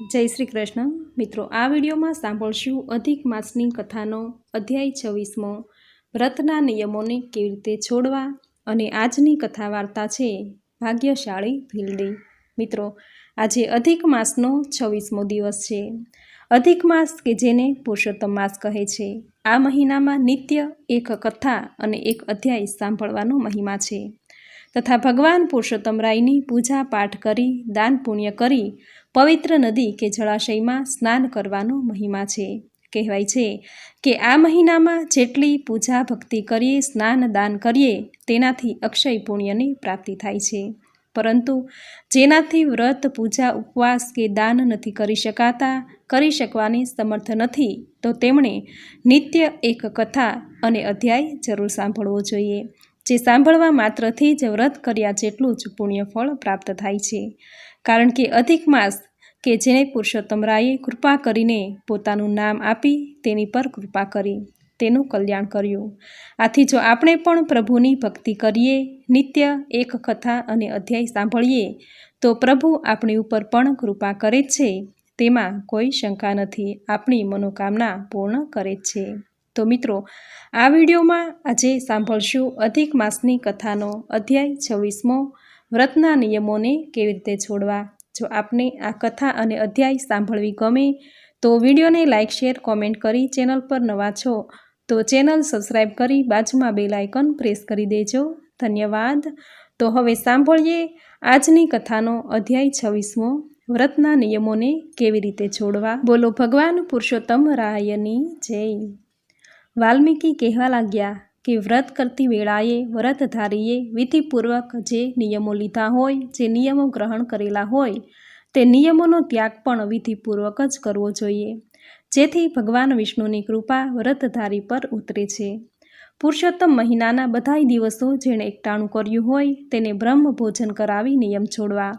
જય શ્રી કૃષ્ણ. મિત્રો, આ વિડીયોમાં સાંભળશું અધિક માસની કથાનો અધ્યાય છવ્વીસમો. વ્રતના નિયમોને કેવી રીતે છોડવા? અને આજની કથા વાર્તા છે ભાગ્યશાળી ભીલડી. મિત્રો, આજે અધિક માસનો છવ્વીસમો દિવસ છે. અધિક માસ કે જેને પુરુષોત્તમ માસ કહે છે. આ મહિનામાં નિત્ય એક કથા અને એક અધ્યાય સાંભળવાનો મહિમા છે. તથા ભગવાન પુરુષોત્તમ રાયની પૂજા પાઠ કરી, દાન પુણ્ય કરી પવિત્ર નદી કે જળાશયમાં સ્નાન કરવાનો મહિમા છે. કહેવાય છે કે આ મહિનામાં જેટલી પૂજા ભક્તિ કરીએ, સ્નાન દાન કરીએ, તેનાથી અક્ષય પુણ્યની પ્રાપ્તિ થાય છે. પરંતુ જેનાથી વ્રત, પૂજા, ઉપવાસ કે દાન નથી કરી શકાતા, કરી શકવાની સમર્થ નથી, તો તેમણે નિત્ય એક કથા અને અધ્યાય જરૂર સાંભળવો જોઈએ, જે સાંભળવા માત્રથી જ વ્રત કર્યા જેટલું જ પુણ્યફળ પ્રાપ્ત થાય છે. કારણ કે અધિક માસ કે જેને પુરુષોત્તમ રાયે કૃપા કરીને પોતાનું નામ આપી તેની પર કૃપા કરી, તેનું કલ્યાણ કર્યું. આથી જો આપણે પણ પ્રભુની ભક્તિ કરીએ, નિત્ય એક કથા અને અધ્યાય સાંભળીએ, તો પ્રભુ આપણી ઉપર પણ કૃપા કરે છે, તેમાં કોઈ શંકા નથી, આપણી મનોકામના પૂર્ણ કરે છે. તો મિત્રો, આ વિડીયોમાં આજે સાંભળશું અધિક માસની કથાનો અધ્યાય છવ્વીસમો વ્રતના નિયમોને કેવી રીતે છોડવા? જો આપને આ કથા અને અધ્યાય સાંભળવી ગમે, તો વિડીયોને લાઇક શેર, કોમેન્ટ કરી ચેનલ પર નવા છો, તો ચેનલ સબસ્ક્રાઈબ કરી બાજુમાં બેલ આઇકન પ્રેસ કરી દેજો. ધન્યવાદ. તો હવે સાંભળીએ આજની કથાનો અધ્યાય છવ્વીસમો. વ્રતના નિયમોને કેવી રીતે છોડવા? બોલો ભગવાન પુરુષોત્તમ રાયની જય. વાલ્મીકી કહેવા લાગ્યા કે વ્રત કરતી વેળાએ વ્રતધારીએ વિધિપૂર્વક જે નિયમો લીધા હોય, જે નિયમો ગ્રહણ કરેલા હોય, તે નિયમોનો ત્યાગ પણ વિધિપૂર્વક જ કરવો જોઈએ. જેથી ભગવાન વિષ્ણુની કૃપા વ્રતધારી પર ઉતરે છે. પુરુષોત્તમ મહિનાના બધાય દિવસો જેણે એકટાણું કર્યું હોય, તેને બ્રહ્મ ભોજન કરાવી નિયમ છોડવા.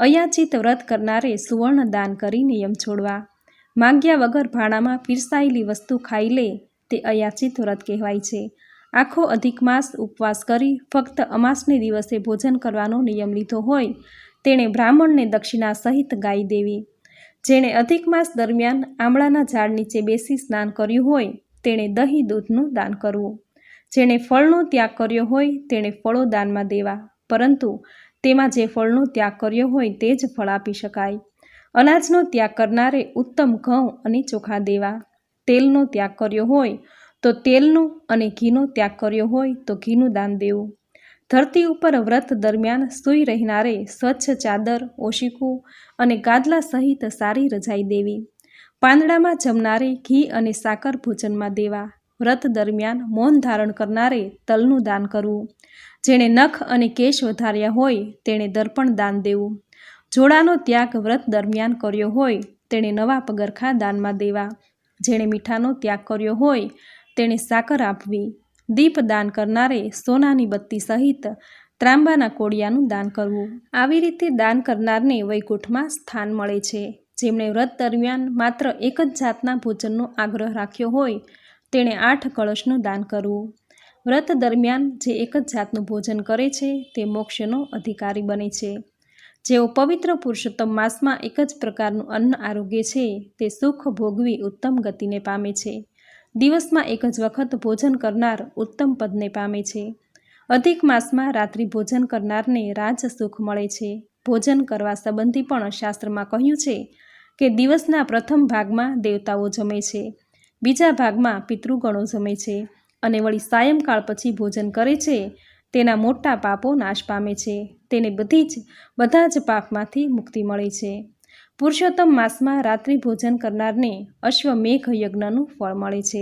અયાચિત વ્રત કરનારે સુવર્ણ દાન કરી નિયમ છોડવા. માંગ્યા વગર ભાણામાં પીરસાયેલી વસ્તુ ખાઈ લે, તે અયાચિત વ્રત કહેવાય છે. આખો અધિક માસ ઉપવાસ કરી ફક્ત અમાસને દિવસે ભોજન કરવાનો નિયમ લીધો હોય, તેણે બ્રાહ્મણને દક્ષિણા સહિત ગાઈ દેવી. જેણે અધિક માસ દરમિયાન આમળાના ઝાડ નીચે બેસી સ્નાન કર્યું હોય, તેણે દહીં દૂધનું દાન કરવું. જેણે ફળનો ત્યાગ કર્યો હોય, તેણે ફળો દાનમાં દેવા. પરંતુ તેમાં જે ફળનો ત્યાગ કર્યો હોય, તે જ ફળ આપી શકાય. અનાજનો ત્યાગ કરનારે ઉત્તમ ઘઉં અને ચોખા દેવા. તેલનો ત્યાગ કર્યો હોય તો તેલનું અને ઘીનો ત્યાગ કર્યો હોય તો ઘીનું દાન દેવું. ધરતી ઉપર વ્રત દરમિયાન સૂઈ રહેનારે સ્વચ્છ ચાદર, ઓશિકું અને ગાદલા સહિત સારી રજાઈ દેવી. પાંદડામાં જમનારે ઘી અને સાકર ભોજનમાં દેવા. વ્રત દરમિયાન મૌન ધારણ કરનારે તલનું દાન કરવું. જેણે નખ અને કેશ વધાર્યા હોય તેણે દર્પણ દાન દેવું. જોડાનો ત્યાગ વ્રત દરમિયાન કર્યો હોય તેણે નવા પગરખા દાનમાં દેવા. જેણે મીઠાનો ત્યાગ કર્યો હોય તેણે સાકર આપવી, દીપ દાન કરનારે સોનાની બત્તી સહિત ત્રાંબાના કોડિયાનું દાન કરવું. આવી રીતે દાન કરનારને વૈકુંઠમાં સ્થાન મળે છે. જેમણે વ્રત દરમિયાન માત્ર એક જ જાતના ભોજનનો આગ્રહ રાખ્યો હોય, તેણે આઠ કળશનું દાન કરવું. વ્રત દરમિયાન જે એક જ જાતનું ભોજન કરે છે, તે મોક્ષનો અધિકારી બને છે. જેઓ પવિત્ર પુરુષોત્તમ માસમાં એક જ પ્રકારનું અન્ન આરોગ્ય છે, તે સુખ ભોગવી ઉત્તમ ગતિને પામે છે. દિવસમાં એક જ વખત ભોજન કરનાર ઉત્તમ પદને પામે છે. અધિક માસમાં રાત્રિ ભોજન કરનારને રાજ સુખ મળે છે. ભોજન કરવા સંબંધી પણ શાસ્ત્રમાં કહ્યું છે કે દિવસના પ્રથમ ભાગમાં દેવતાઓ જમે છે. બીજા ભાગમાં પિતૃગણો જમે છે અને વળી સાયંકાળ પછી ભોજન કરે છે. તેના મોટા પાપો નાશ પામે છે. તેને બધી જ, બધા જ પાપમાંથી મુક્તિ મળે છે. પુરુષોત્તમ માસમાં રાત્રિ ભોજન કરનારને અશ્વમેઘ યજ્ઞનું ફળ મળે છે.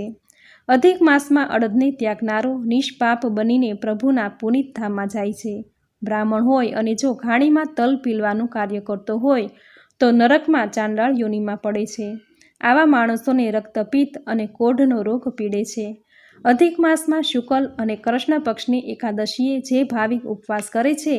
અધિક માસમાં અડદને ત્યાગનારો નિષ્પાપ બનીને પ્રભુના પુનિત ધામમાં જાય છે. બ્રાહ્મણ હોય અને જો ઘાણીમાં તલ પીલવાનું કાર્ય કરતો હોય, તો નરકમાં ચાંડાળ યોનિમાં પડે છે. આવા માણસોને રક્તપિત્ત અને કોઢનો રોગ પીડે છે. અધિક માસમાં શુકલ અને કૃષ્ણ પક્ષની એકાદશીએ જે ભાવિક ઉપવાસ કરે છે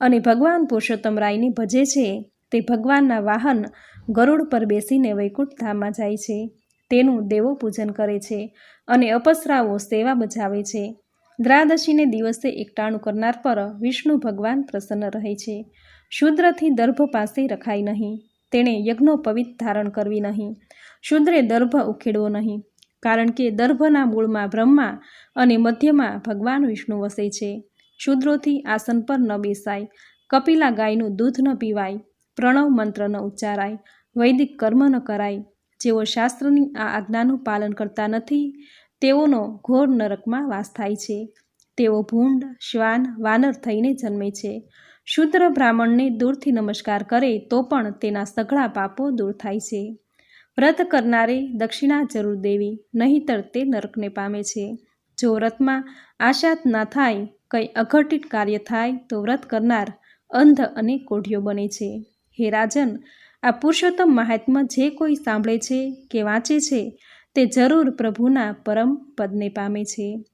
અને ભગવાન પુરુષોત્તમ રાયને ભજે છે તે ભગવાનના વાહન ગરુડ પર બેસીને વૈકુંઠધામમાં જાય છે. તેનું દેવો પૂજન કરે છે અને અપસરાઓ સેવા બજાવે છે. દ્રાદશીને દિવસે એકટાણું કરનાર પર વિષ્ણુ ભગવાન પ્રસન્ન રહે છે. શુદ્રથી દર્ભ પાસે રખાય નહીં. તેણે યજ્ઞોપવિત ધારણ કરવી નહીં. શૂદ્રે દર્ભ ઉખેડવો નહીં. કારણ કે દર્ભના મૂળમાં બ્રહ્મા અને મધ્યમાં ભગવાન વિષ્ણુ વસે છે. શૂદ્રોથી આસન પર ન બેસાય. કપિલા ગાયનું દૂધ ન પીવાય. પ્રણવ મંત્ર ન ઉચ્ચારાય વૈદિક કર્મ ન કરાય. જેઓ શાસ્ત્રની આ આજ્ઞાનું પાલન કરતા નથી, તેઓનો ઘોર નરકમાં વાસ થાય છે. તેઓ ભૂંડ, શ્વાન, વાનર થઈને જન્મે છે. શુદ્ર બ્રાહ્મણને દૂરથી નમસ્કાર કરે તો પણ તેના સઘળા પાપો દૂર થાય છે. વ્રત કરનારે દક્ષિણા જરૂર દેવી, નહીંતર તે નરકને પામે છે. જો વ્રતમાં આશાત ના થાય, કંઈ અઘટિત કાર્ય થાય તો વ્રત કરનાર અંધ અને કોઢિયો બને છે. હે રાજન, આ પુરુષોત્તમ મહાત્મા જે કોઈ સાંભળે છે કે વાંચે છે, તે જરૂર પ્રભુના પરમ પદને પામે છે.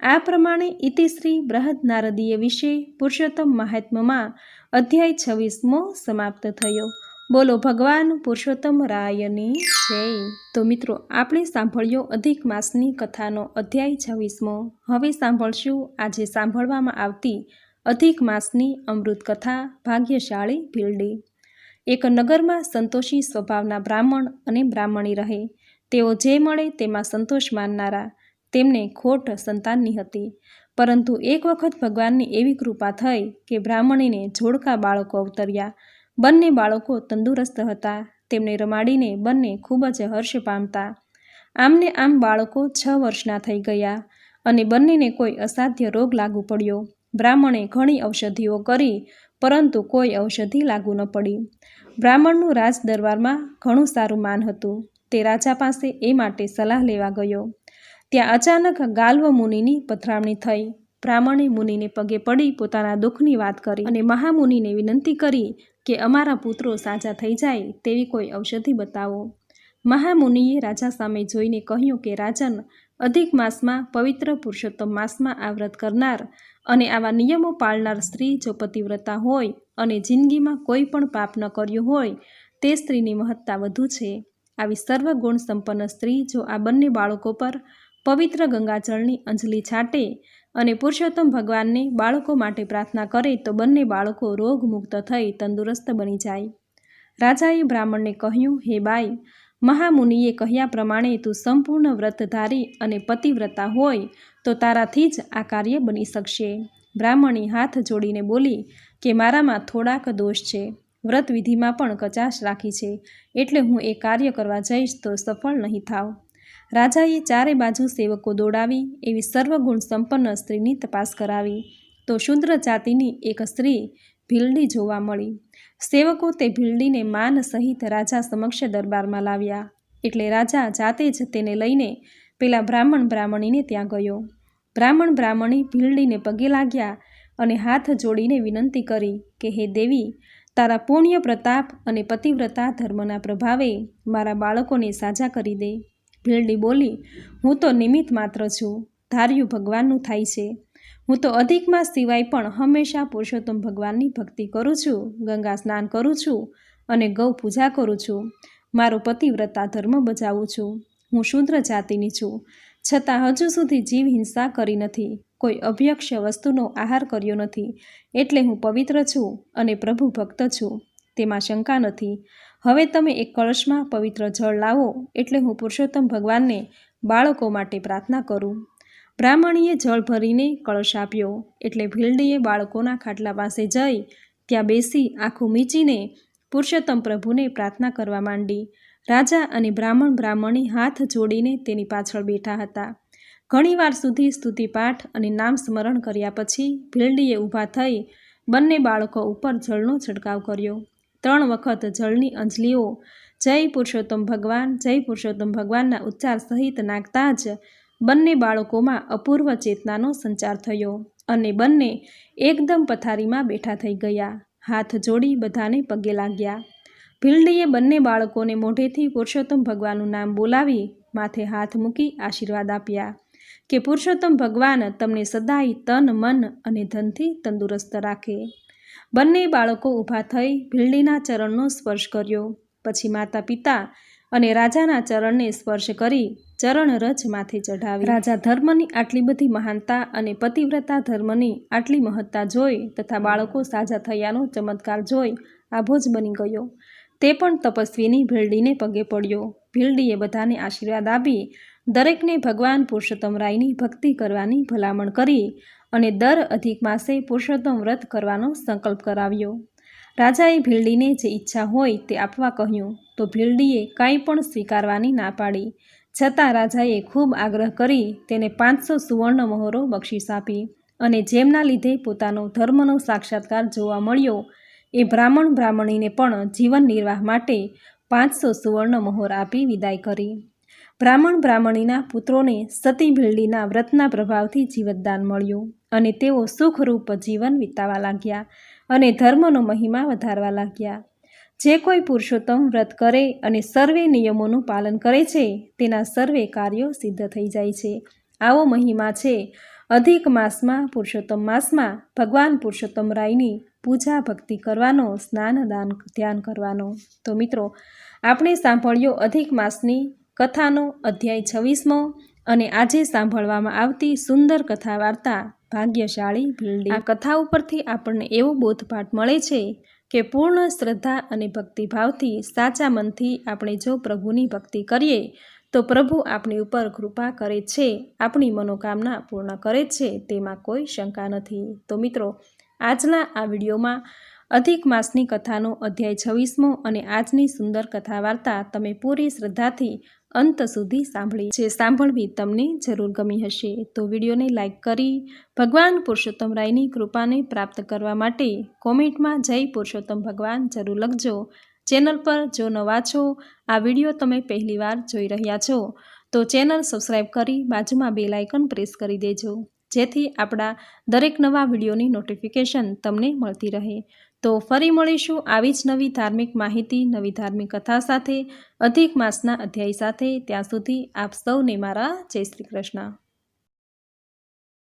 આ પ્રમાણે ઇતિશ્રી બૃહદ નારદીય વિશે પુરુષોત્તમ મહાત્મામાં અધ્યાય છવ્વીસમો સમાપ્ત થયો. બોલો ભગવાન પુરુષોત્તમ રાયની જય. તો મિત્રો, આપણે સાંભળ્યો અધિક માસની કથાનો અધ્યાય છવ્વીસમો. હવે સાંભળશું આજે સાંભળવામાં આવતી અધિક માસની અમૃત કથા, ભાગ્યશાળી ભીલડી. એક નગરમાં સંતોષી સ્વભાવના બ્રાહ્મણ અને બ્રાહ્મણી રહે. તેઓ જે મળે તેમાં સંતોષ માનનારા, તેમને ખોટ સંતાનની હતી. પરંતુ એક વખત ભગવાનની એવી કૃપા થઈ કે બ્રાહ્મણીને જોડકા બાળકો અવતર્યા. બંને બાળકો તંદુરસ્ત હતા. તેમને રમાડીને બંને ખૂબ જ હર્ષ પામતા. આમને આમ બાળકો છ વર્ષના થઈ ગયા અને બંનેને કોઈ અસાધ્ય રોગ લાગુ પડ્યો. બ્રાહ્મણે ઘણી ઔષધિઓ કરી પરંતુ કોઈ ઔષધિ લાગુ ન પડી. બ્રાહ્મણનું રાજ દરબારમાં ઘણું સારું માન હતું. તે રાજા પાસે એ માટે સલાહ લેવા ગયો. ત્યાં અચાનક ગાલ્વ મુનિની પથરામણી થઈ. બ્રાહ્મણે મુનિને પગે પડી પોતાના દુઃખની વાત કરી અને મહામુનિને વિનંતી કરી કે અમારા પુત્રો સાજા થઈ જાય તેવી કોઈ ઔષધિ બતાવો. મહામુનિએ રાજા સામે જોઈને કહ્યું કે, રાજન, અધિક માસમાં પવિત્ર પુરુષોત્તમ માસમાં આ વ્રત કરનાર અને આવા નિયમો પાળનાર સ્ત્રી જો પતિવ્રતા હોય અને જિંદગીમાં કોઈ પણ પાપ ન કર્યું હોય, તે સ્ત્રીની મહત્તા વધુ છે. આવી સર્વગુણ સંપન્ન સ્ત્રી જો આ બંને બાળકો પર પવિત્ર ગંગાજળની અંજલિ છાંટે અને પુરુષોત્તમ ભગવાનને બાળકો માટે પ્રાર્થના કરે, તો બંને બાળકો રોગમુક્ત થઈ તંદુરસ્ત બની જાય. રાજાએ બ્રાહ્મણને કહ્યું, હે બાઈ મહામુનિએ કહ્યા પ્રમાણે તું સંપૂર્ણ વ્રતધારી અને પતિવ્રતા હોય તો તારાથી જ આ કાર્ય બની શકશે. બ્રાહ્મણી હાથ જોડીને બોલી, કે મારામાં થોડાક દોષ છે. વ્રત વિધિમાં પણ કચાશ રાખી છે. એટલે હું એ કાર્ય કરવા જઈશ તો સફળ નહીં થાવ. રાજાએ ચારે બાજુ સેવકો દોડાવી, એવી સર્વગુણ સંપન્ન સ્ત્રીની તપાસ કરાવી. તો શુદ્ર જાતિની એક સ્ત્રી ભીલડી જોવા મળી. સેવકો તે ભીલડીને માન સહિત રાજા સમક્ષ દરબારમાં લાવ્યા. એટલે રાજા જાતે જ તેને લઈને પેલા બ્રાહ્મણ બ્રાહ્મણીને ત્યાં ગયો. બ્રાહ્મણ બ્રાહ્મણી ભીલડીને પગે લાગ્યા અને હાથ જોડીને વિનંતી કરી કે, હે દેવી, તારા પુણ્ય પ્રતાપ અને પતિવ્રતા ધર્મના પ્રભાવે મારા બાળકોને સાજા કરી દે. ભીલડી બોલી, હું તો નિમિત્ત માત્ર છું. ધાર્યું ભગવાનનું થાય છે. હું તો અધિકમાં સિવાય પણ હંમેશા પુરુષોત્તમ ભગવાનની ભક્તિ કરું છું, ગંગા સ્નાન કરું છું અને ગૌ પૂજા કરું છું. મારો પતિવ્રતા ધર્મ બજાવું છું. હું શુદ્ર જાતિની છું. છતાં હજુ સુધી જીવ હિંસા કરી નથી. કોઈ અભ્યક્ષ વસ્તુનો આહાર કર્યો નથી. એટલે હું પવિત્ર છું અને પ્રભુ ભક્ત છું. તેમાં શંકા નથી. હવે તમે એક કળશમાં પવિત્ર જળ લાવો એટલે હું પુરુષોત્તમ ભગવાનને બાળકો માટે પ્રાર્થના કરું. બ્રાહ્મણીએ જળ ભરીને કળશ આપ્યો. એટલે ભીલડીએ બાળકોના ખાટલા પાસે જઈ ત્યાં બેસી આંખું મીચીને પુરુષોત્તમ પ્રભુને પ્રાર્થના કરવા માંડી. રાજા અને બ્રાહ્મણ બ્રાહ્મણી હાથ જોડીને તેની પાછળ બેઠા હતા. ઘણીવાર સુધી સ્તુતિપાઠ અને નામ સ્મરણ કર્યા પછી ભીલડીએ ઊભા થઈ બંને બાળકો ઉપર જળનો છંટકાવ કર્યો. ત્રણ વખત જળની અંજલીઓ, જય પુરુષોત્તમ ભગવાન, જય પુરુષોત્તમ ભગવાનના ઉચ્ચાર સહિત નાખતા જ બંને બાળકોમાં અપૂર્વ ચેતનાનો સંચાર થયો અને બંને એકદમ પથારીમાં બેઠા થઈ ગયા. હાથ જોડી બધાને પગે લાગ્યા. ભીલડીએ બંને બાળકોને મોઢેથી પુરુષોત્તમ ભગવાનનું નામ બોલાવી માથે હાથ મૂકી આશીર્વાદ આપ્યા કે પુરુષોત્તમ ભગવાન તમને સદાય તન, મન અને ધનથી તંદુરસ્ત રાખે. બંને બાળકો ઊભા થઈ ભીલડીના ચરણનો સ્પર્શ કર્યો. પછી માતા પિતા અને રાજાના ચરણને સ્પર્શ કરી ચરણ રજ માથે ચઢાવી. રાજા ધર્મની આટલી બધી મહાનતા અને પતિવ્રતા ધર્મની આટલી મહત્તા જોઈ તથા બાળકો સાજા થયાનો ચમત્કાર જોઈ આભો જ બની ગયો. તે પણ તપસ્વીની ભીલડીને પગે પડ્યો. ભીલડીએ બધાને આશીર્વાદ આપી દરેકને ભગવાન પુરુષોત્તમ રાયની ભક્તિ કરવાની ભલામણ કરી અને દર અધિક માસે પુરુષોત્તમ વ્રત કરવાનો સંકલ્પ કરાવ્યો. રાજાએ ભીલડીને જે ઈચ્છા હોય તે આપવા કહ્યું, તો ભીલડીએ કાંઈ પણ સ્વીકારવાની ના પાડી. છતાં રાજાએ ખૂબ આગ્રહ કરી તેને પાંચસો સુવર્ણ મહોરો બક્ષિસ આપી અને જેમના લીધે પોતાનો ધર્મનો સાક્ષાત્કાર જોવા મળ્યો, એ બ્રાહ્મણ બ્રાહ્મણીને પણ જીવન નિર્વાહ માટે પાંચસો સુવર્ણ મહોર આપી વિદાય કરી. બ્રાહ્મણ બ્રાહ્મણીના પુત્રોને સતી ભીલડીના વ્રતના પ્રભાવથી જીવતદાન મળ્યું અને તેઓ સુખરૂપ જીવન વિતાવા લાગ્યા અને ધર્મનો મહિમા વધારવા લાગ્યા. જે કોઈ પુરુષોત્તમ વ્રત કરે અને સર્વે નિયમોનું પાલન કરે છે, તેના સર્વે કાર્યો સિદ્ધ થઈ જાય છે. આવો મહિમા છે. અધિક માસમાં પુરુષોત્તમ માસમાં ભગવાન પુરુષોત્તમ રાયની પૂજા ભક્તિ કરવાનો, સ્નાન દાન ધ્યાન કરવાનો. તો મિત્રો, આપણે સાંભળ્યો અધિક માસની કથાનો અધ્યાય છવ્વીસમો અને આજે સાંભળવામાં આવતી સુંદર કથા વાર્તા ભાગ્યશાળી ભીલડી. આ કથા ઉપરથી આપણને એવો બોધપાઠ મળે છે કે પૂર્ણ શ્રદ્ધા અને ભક્તિભાવથી સાચા મનથી આપણે જો પ્રભુની ભક્તિ કરીએ, તો પ્રભુ આપણી ઉપર કૃપા કરે છે, આપણી મનોકામના પૂર્ણ કરે છે, તેમાં કોઈ શંકા નથી. તો મિત્રો, આજના આ વિડીયોમાં અધિક માસની કથાનો અધ્યાય છવ્વીસમો અને આજની સુંદર કથા વાર્તા તમે પૂરી શ્રદ્ધાથી અંત સુધી સાંભળી જે સાંભળવી તમને જરૂર ગમી હશે. તો વિડીયોને લાઇક કરી ભગવાન પુરુષોત્તમ રાયની કૃપાને પ્રાપ્ત કરવા માટે કોમેન્ટમાં જય પુરુષોત્તમ ભગવાન જરૂર લખજો. ચેનલ પર જો નવા છો, આ વીડિયો તમે પહેલીવાર જોઈ રહ્યા છો, તો ચેનલ સબસ્ક્રાઈબ કરી બાજુમાં બે લાઇકન પ્રેસ કરી દેજો. જેથી આપણા દરેક નવા વિડીયોની નોટિફિકેશન તમને મળતી રહે. તો ફરી મળીશું આવી જ નવી ધાર્મિક માહિતી, નવી ધાર્મિક કથા સાથે અધિક માસના અધ્યાય સાથે. ત્યાં સુધી આપ સૌને મારા જય શ્રી કૃષ્ણ.